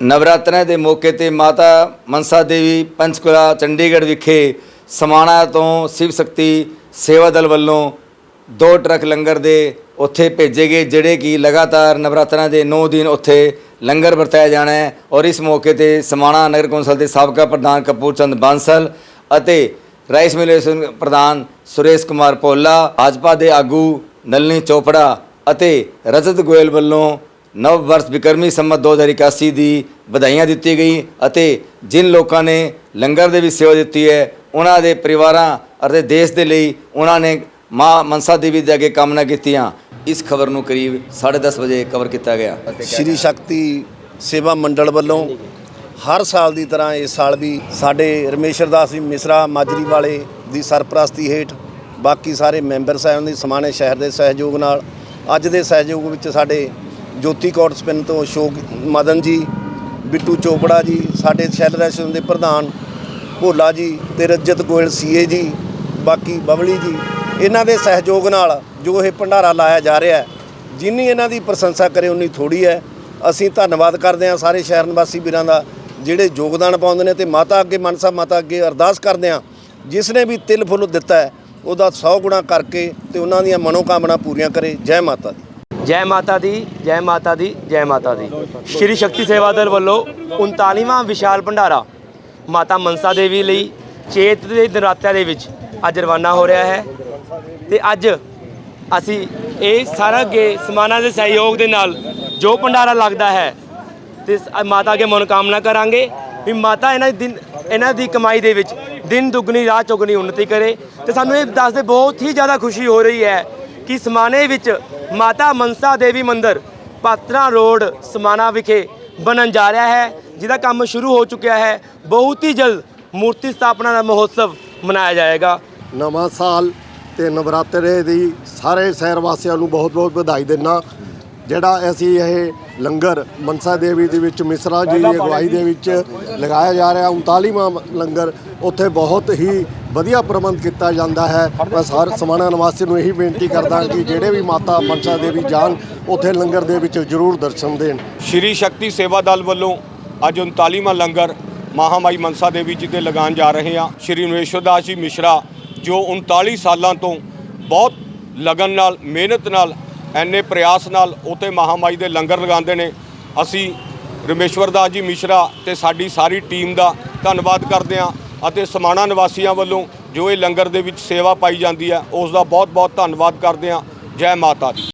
ਨਵਰਾਤਰਿਆਂ ਦੇ ਮੌਕੇ ਤੇ ਮਾਤਾ ਮਨਸਾ ਦੇਵੀ ਪੰਚਕੁਲਾ ਚੰਡੀਗੜ੍ਹ ਵਿਖੇ ਸਮਾਣਾ ਤੋਂ ਸਿਵ ਸ਼ਕਤੀ ਸੇਵਾ ਦਲ ਵੱਲੋਂ ਦੋ ਟਰੱਕ ਲੰਗਰ ਦੇ ਉੱਥੇ ਭੇਜੇ ਗਏ, ਜਿਹੜੇ ਕਿ ਲਗਾਤਾਰ ਨਵਰਾਤਰਿਆਂ ਦੇ 9 ਦਿਨ ਉੱਥੇ ਲੰਗਰ ਵਰਤਾਇਆ ਜਾਣਾ ਹੈ ਔਰ ਇਸ ਮੌਕੇ ਤੇ ਸਮਾਣਾ ਨਗਰ ਕੌਂਸਲ ਦੇ ਸਾਬਕਾ ਪ੍ਰਧਾਨ ਕਪੂਰ ਚੰਦ ਬਾਂਸਲ ਅਤੇ ਰਾਈਸ ਮਿਲੇਸ਼ਨ ਪ੍ਰਧਾਨ ਸੁਰੇਸ਼ ਕੁਮਾਰ ਪੋਲਾ ਭਾਜਪਾ ਦੇ ਆਗੂ ਨਲਨੀ ਚੋਪੜਾ ਅਤੇ ਰਜਤ ਗੋਇਲ ਵੱਲੋਂ ਨਵ ਵਰਸ ਵਿਕਰਮੀ ਸੰਮਤ 2081 ਦੀ ਵਧਾਈਆਂ ਦਿੱਤੀ ਗਈ ਅਤੇ ਜਿਨ ਲੋਕਾਂ ਨੇ ਲੰਗਰ ਦੇ ਵੀ ਸੇਵਾ ਦਿੱਤੀ ਹੈ, ਉਹਨਾਂ ਦੇ ਪਰਿਵਾਰਾਂ ਅਤੇ ਦੇਸ਼ ਦੇ ਲਈ ਉਹਨਾਂ ਨੇ ਮਾਂ ਮਨਸਾ ਦੇਵੀ ਦੇ ਅੱਗੇ ਕਾਮਨਾ ਕੀਤੀਆਂ। ਇਸ ਖਬਰ ਨੂੰ ਕਰੀਬ 10:30 ਵਜੇ ਕਵਰ ਕੀਤਾ ਗਿਆ। ਸ਼੍ਰੀ ਸ਼ਕਤੀ ਸੇਵਾ ਮੰਡਲ ਵੱਲੋਂ ਹਰ ਸਾਲ ਦੀ ਤਰ੍ਹਾਂ ਇਸ ਸਾਲ ਵੀ ਸਾਡੇ ਰਮੇਸ਼ਰ ਦਾਸ ਜੀ ਮਿਸਰਾ ਮਾਜਰੀ ਵਾਲੇ ਦੀ ਸਰਪ੍ਰਸਤੀ ਹੇਠ ਬਾਕੀ ਸਾਰੇ ਮੈਂਬਰ ਸਾਹਿਬਾਨ ਦੀ ਸਮਾਣੇ ਸ਼ਹਿਰ ਦੇ ਸਹਿਯੋਗ ਨਾਲ ਅੱਜ ਦੇ ਸਹਿਯੋਗ ਵਿੱਚ ਸਾਡੇ ਜੋਤੀ ਕੌਰ ਸਪਿੰਨ ਤੋਂ ਅਸ਼ੋਕ ਮਦਨ ਜੀ, ਬਿੱਟੂ ਚੋਪੜਾ ਜੀ, ਸਾਡੇ ਸ਼ੈਲ ਰੈਸ਼ਨ ਦੇ ਪ੍ਰਧਾਨ ਭੋਲਾ ਜੀ ਤੇ ਰਜਤ ਗੋਇਲ ਸੀਏ ਜੀ, ਬਾਕੀ ਬਬਲੀ ਜੀ, ਇਹਨਾਂ ਦੇ ਸਹਿਯੋਗ ਨਾਲ ਜੋ ਇਹ ਭੰਡਾਰਾ ਲਾਇਆ ਜਾ ਰਿਹਾ ਜਿੰਨੀ ਇਹਨਾਂ ਦੀ ਪ੍ਰਸ਼ੰਸਾ ਕਰੇ ਉਨੀ ਥੋੜੀ ਹੈ। ਅਸੀਂ ਧੰਨਵਾਦ ਕਰਦੇ ਹਾਂ ਸਾਰੇ ਸ਼ਹਿਰ ਨਿਵਾਸੀ ਵੀਰਾਂ ਦਾ, ਜਿਹੜੇ ਯੋਗਦਾਨ ਪਾਉਂਦੇ ਨੇ ਤੇ ਮਾਤਾ ਅੱਗੇ ਮਨਸਾ ਮਾਤਾ ਅੱਗੇ ਅਰਦਾਸ ਕਰਦੇ ਹਾਂ, ਜਿਸ ਨੇ ਵੀ ਤਿਲ ਫੁੱਲ ਦਿੱਤਾ ਉਹਦਾ 100 ਗੁਣਾ ਕਰਕੇ ਤੇ ਉਹਨਾਂ ਦੀਆਂ ਮਨੋਕਾਮਨਾ ਪੂਰੀਆਂ ਕਰੇ। ਜੈ ਮਾਤਾ ਦੀ। ਜੈ ਮਾਤਾ ਦੀ, ਜੈ ਮਾਤਾ ਦੀ, ਜੈ ਮਾਤਾ ਦੀ। ਸ਼੍ਰੀ ਸ਼ਕਤੀ ਸੇਵਾ ਦਲ ਵੱਲੋਂ 39ਵਾਂ ਵਿਸ਼ਾਲ ਭੰਡਾਰਾ ਮਾਤਾ ਮਨਸਾ ਦੇਵੀ ਲਈ ਚੇਤ ਦੇ ਨਰਾਤਿਆਂ ਦੇ ਵਿੱਚ ਅੱਜ ਰਵਾਨਾ ਹੋ ਰਿਹਾ ਹੈ। ਤੇ ਅੱਜ ਅਸੀਂ ਇਹ ਸਾਰਾ ਅੱਗੇ ਸਮਾਨਾਂ ਦੇ ਸਹਿਯੋਗ ਦੇ ਨਾਲ ਜੋ ਭੰਡਾਰਾ ਲੱਗਦਾ ਹੈ, ਤੇ ਸ- ਮਾਤਾ ਅੱਗੇ ਮਨੋਕਾਮਨਾ ਕਰਾਂਗੇ ਵੀ ਮਾਤਾ ਇਹਨਾਂ ਦਿਨ, ਇਹਨਾਂ ਦੀ ਕਮਾਈ ਦੇ ਵਿੱਚ ਦਿਨ ਦੁੱਗਣੀ, ਰਾਤ ਚੌਗਣੀ ਉન્નਤੀ ਕਰੇ। ਤੇ ਸਾਨੂੰ ਇਹ ਦੱਸਦੇ ਬਹੁਤ ਹੀ ਜ਼ਿਆਦਾ ਖੁਸ਼ੀ ਹੋ ਰਹੀ ਹੈ ਕਿ ਸਮਾਨੇ ਵਿੱਚ ਮਾਤਾ ਮਨਸਾ ਦੇਵੀ ਮੰਦਿਰ, ਪਾਤਰਾ ਰੋਡ, ਸਮਾਣਾ ਵਿਖੇ ਬਣਨ ਜਾ ਰਿਹਾ ਹੈ, ਜਿਹਦਾ ਕੰਮ ਸ਼ੁਰੂ ਹੋ ਚੁੱਕਿਆ ਹੈ। ਬਹੁਤ ਹੀ ਜਲਦ ਮੂਰਤੀ ਸਥਾਪਨਾ ਦਾ ਮਹੋਤਸਵ ਮਨਾਇਆ ਜਾਏਗਾ। ਨਵਾਂ ਸਾਲ ਤੇ ਨਵਰਾਤਰੇ ਦੀ ਸਾਰੇ ਸ਼ਹਿਰ ਵਾਸੀਆਂ ਨੂੰ ਬਹੁਤ-ਬਹੁਤ ਵਧਾਈ ਦਿੰਦਾ। ਜਿਹੜਾ ਅਸੀਂ ਇਹ ਲੰਗਰ ਮਨਸਾ ਦੇਵੀ ਦੇ ਵਿੱਚ, ਮਿਸਰਾ ਜੀ ਦੀ ਅਗਵਾਈ ਦੇ ਵਿੱਚ ਲਗਾਇਆ ਜਾ ਰਿਹਾ 39ਵਾਂ ਲੰਗਰ, ਉੱਥੇ ਬਹੁਤ ਹੀ ਵਧੀਆ ਪ੍ਰਬੰਧ ਕੀਤਾ ਜਾਂਦਾ ਹੈ। ਮੈਂ ਸਾਰੇ ਸਮਾਣਾ ਨਿਵਾਸੀ ਨੂੰ ਇਹੀ ਬੇਨਤੀ ਕਰਦਾ ਕਿ ਜਿਹੜੇ ਵੀ ਮਾਤਾ ਮਨਸਾ ਦੇਵੀ ਜਾਣ, ਉੱਥੇ ਲੰਗਰ ਦੇ ਵਿੱਚ ਜ਼ਰੂਰ ਦਰਸ਼ਨ ਦੇਣ। ਸ਼੍ਰੀ ਸ਼ਕਤੀ ਸੇਵਾ ਦਲ ਵੱਲੋਂ ਅੱਜ 39ਵਾਂ ਲੰਗਰ ਮਹਾਮਾਈ ਮਨਸਾ ਦੇਵੀ ਜੀ ਦੇ ਲਗਾਉਣ ਜਾ ਰਹੇ ਹਾਂ। ਸ਼੍ਰੀ ਨਰੇਸ਼ਵਰ ਦਾਸ ਜੀ ਮਿਸ਼ਰਾ, ਜੋ 39 ਸਾਲਾਂ ਤੋਂ ਬਹੁਤ ਲਗਨ ਨਾਲ, ਮਿਹਨਤ ਨਾਲ ਐਨੇ ਪ੍ਰਯਾਸ ਨਾਲ ਉਤੇ ਮਹਾਮਾਈ ਦੇ ਲੰਗਰ ਲਗਾਉਂਦੇ ਨੇ। ਅਸੀਂ ਰਮੇਸ਼ਵਰ ਦਾਸ ਜੀ ਮਿਸ਼ਰਾ ਤੇ ਸਾਡੀ ਸਾਰੀ ਟੀਮ ਦਾ ਧੰਨਵਾਦ ਕਰਦੇ ਹਾਂ। ਅਤੇ ਸਮਾਣਾ ਨਿਵਾਸੀਆਂ ਵੱਲੋਂ ਜੋ ਇਹ ਲੰਗਰ ਦੇ ਵਿੱਚ ਸੇਵਾ ਪਾਈ ਜਾਂਦੀ ਹੈ, ਉਸ ਦਾ ਬਹੁਤ ਬਹੁਤ ਧੰਨਵਾਦ ਕਰਦੇ ਹਾਂ। ਜੈ ਮਾਤਾ ਦੀ।